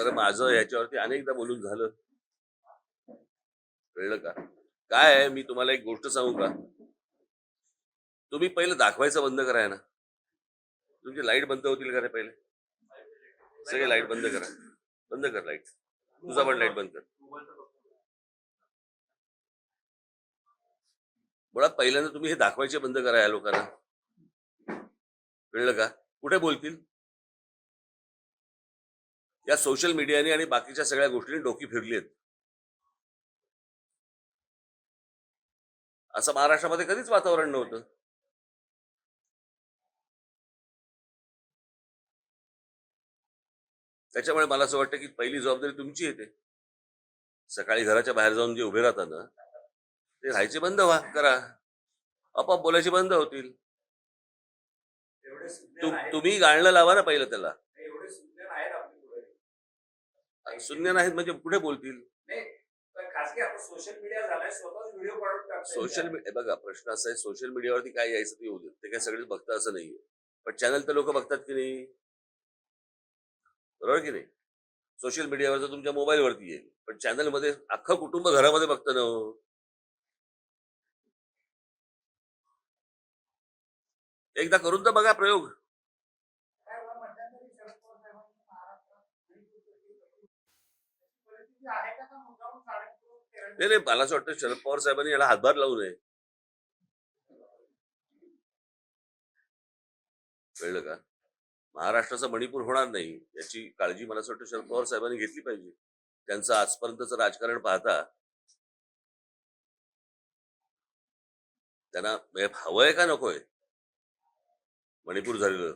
बरं माझं ह्याच्यावरती अनेकदा बोलून झालं. कळलं का? काय आहे? मी तुम्हाला एक गोष्ट सांगू का? तुम्ही पहिलं दाखवायचं बंद कराय ना तुमची लाइट बंद होतील का रे पहिले? सगळे लाइट बंद करा. बंद कर लाइट. तुझा पण लाइट बंद कर. मुळात पहिल्यांदा तुम्ही हे दाखवायचे बंद करा या लोकांना. कळलं का? कुठे बोलतील? या सोशल मीडियाने आणि बाकीच्या सगळ्या गोष्टींनी डोकी फिरली आहेत. असं महाराष्ट्रामध्ये कधीच वातावरण नव्हतं. त्याच्यामुळे मला असं वाटतं की पहिली जबाबदारी तुमची येते. सकाळी घराच्या बाहेर जाऊन जे उभे राहतात ना ते राहायचे बंद व्हा करा. आपोआप बोलायचे बंद होतील. तुम्ही गाळणं लावा ना पहिलं त्याला. पुढे शून्य नाहीत म्हणजे कुठे बोलतील. सोशल मीडिया झालाय स्वतःच व्हिडिओ काढून टाकताय. सोशल मीडिया बघा प्रश्न असा आहे सोशल मीडियावरती काय यायचं ते येऊ देत. ते काय सगळेच बघतात असं नाहीये. पण चॅनल तर लोक बघतात की नाही? बरोबर की नाही? सोशल मीडियावर तर तुमच्या मोबाईलवरती येईल. पण चॅनलमध्ये अख्खं कुटुंब घरामध्ये बघतं ना हो. एकदा करून तर बघा प्रयोग काय बा, मध्यंतरी शरद पवार साहेबांनी महाराष्ट्रात परिस्थिती परिस्थिती आहे का का मुद्दामून कारणीभूत केलं? नाही नाही मला असं वाटतं शरद पवार साहेबांनी याला हातभार लावू नये. कळलं का? महाराष्ट्राचं मणिपूर होणार नाही याची काळजी मला असं वाटतं शरद पवार साहेबांनी घेतली पाहिजे. त्यांचं आजपर्यंतचं राजकारण पाहता त्यांना म्हणजे हवंय का नकोय? मणिपूर झालेलं.